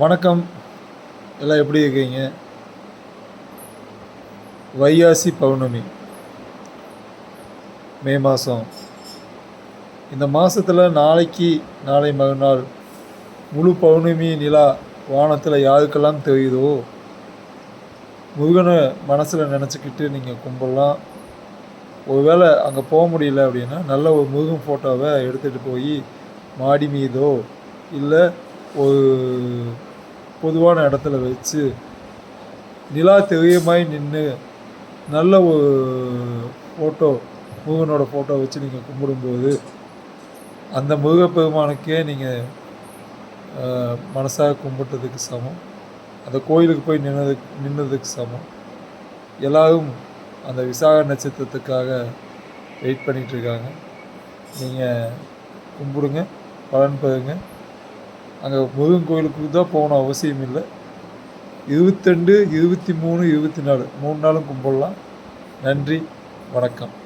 வணக்கம். எல்லாம் எப்படி இருக்கீங்க? வைகாசி பௌர்ணமி. மே மாதம் இந்த மாதத்தில் நாளைக்கு நாளை மறுநாள் முழு பௌர்ணமி நிலா வானத்தில் யாருக்கெல்லாம் தெரியுதோ முருகனை மனசில் நினச்சிக்கிட்டு நீங்கள் கும்பிடலாம். ஒருவேளை அங்கே போக முடியல அப்படின்னா நல்ல ஒரு முருகன் ஃபோட்டோவை எடுத்துகிட்டு போய் மாடி மீதோ இல்லை ஒரு பொதுவான இடத்துல வச்சு நிலா தெரியமாய் நின்று நல்ல ஒரு ஃபோட்டோ முருகனோட ஃபோட்டோ வச்சு நீங்கள் கும்பிடும்போது அந்த முருகப்பெருமானுக்கே நீங்கள் மனசாக கும்பிட்டதுக்கு சமம். அந்த கோயிலுக்கு போய் நின்னதுக்கு நின்னதுக்கு சமம். எல்லாரும் அந்த விசாக நட்சத்திரத்துக்காக வெயிட் பண்ணிகிட்ருக்காங்க நீங்கள் கும்பிடுங்க பலன் பெறுங்க. அங்கே முருகன் கோயிலுக்கு தான் போகணும் அவசியம் இல்லை. இருபத்தெண்டு இருபத்தி மூணு இருபத்தி நாலு. மூணு நாளும் கும்பிடலாம். நன்றி வணக்கம்.